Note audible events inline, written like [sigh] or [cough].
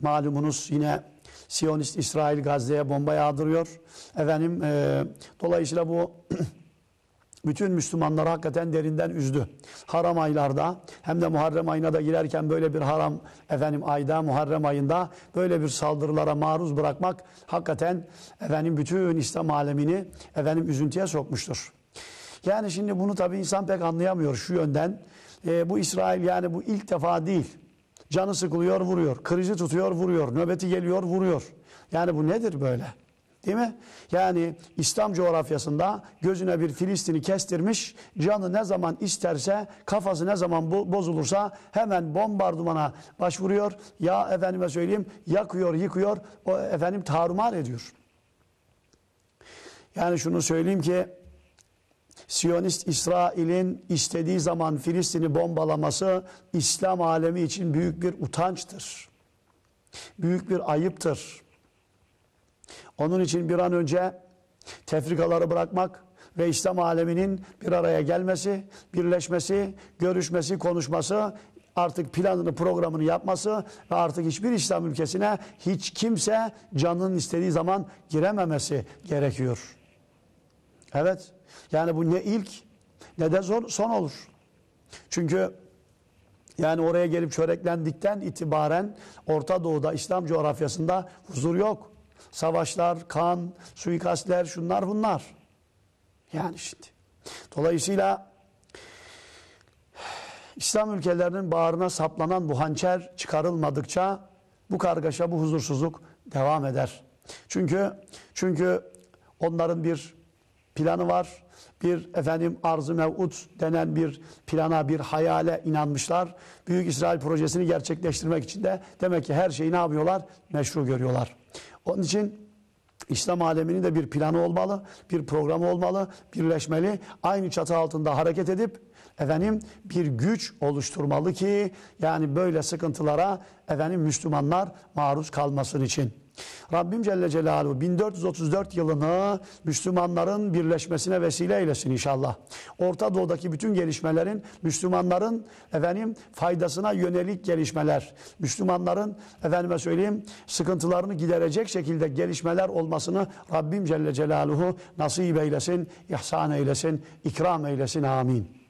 malumunuz yine Siyonist İsrail Gazze'ye bomba yağdırıyor. Efendim e, dolayısıyla bu [clears throat] bütün Müslümanları hakikaten derinden üzdü. Haram aylarda hem de Muharrem ayına da girerken böyle bir haram efendim ayda Muharrem ayında böyle bir saldırılara maruz bırakmak hakikaten efendim bütün İslam alemini efendim üzüntüye sokmuştur. Yani şimdi bunu tabii insan pek anlayamıyor şu yönden. E, bu İsrail yani bu ilk defa değil. Canı sıkılıyor vuruyor. Krizi tutuyor vuruyor. Nöbeti geliyor vuruyor. Yani bu nedir böyle? Değil mi? Yani İslam coğrafyasında gözüne bir Filistin'i kestirmiş, canı ne zaman isterse, kafası ne zaman bozulursa hemen bombardımana başvuruyor. Ya efendime söyleyeyim yakıyor, yıkıyor, o efendim tarumar ediyor. Yani şunu söyleyeyim ki Siyonist İsrail'in istediği zaman Filistin'i bombalaması İslam alemi için büyük bir utançtır. Büyük bir ayıptır. Onun için bir an önce tefrikaları bırakmak ve İslam aleminin bir araya gelmesi, birleşmesi, görüşmesi, konuşması, artık planını, programını yapması ve artık hiçbir İslam ülkesine hiç kimse canının istediği zaman girememesi gerekiyor. Evet. Yani bu ne ilk ne de zor, son olur. Çünkü yani oraya gelip çöreklendikten itibaren Orta Doğu'da İslam coğrafyasında huzur yok. Savaşlar, kan, suikastler şunlar bunlar. Yani şimdi. Dolayısıyla İslam ülkelerinin bağrına saplanan bu hançer çıkarılmadıkça bu kargaşa, bu huzursuzluk devam eder. Çünkü çünkü onların bir planı var. Bir efendim arz-ı mev'ud denen bir plana, bir hayale inanmışlar. Büyük İsrail projesini gerçekleştirmek için de demek ki her şeyi ne yapıyorlar? Meşru görüyorlar. Onun için İslam aleminin de bir planı olmalı, bir programı olmalı, birleşmeli. Aynı çatı altında hareket edip efendim bir güç oluşturmalı ki yani böyle sıkıntılara efendim Müslümanlar maruz kalmasın için. Rabbim Celle Celaluhu 1434 yılını Müslümanların birleşmesine vesile eylesin inşallah. Orta Doğu'daki bütün gelişmelerin Müslümanların efendim faydasına yönelik gelişmeler, Müslümanların efendime söyleyeyim sıkıntılarını giderecek şekilde gelişmeler olmasını Rabbim Celle Celaluhu nasip eylesin, ihsan eylesin, ikram eylesin. Amin.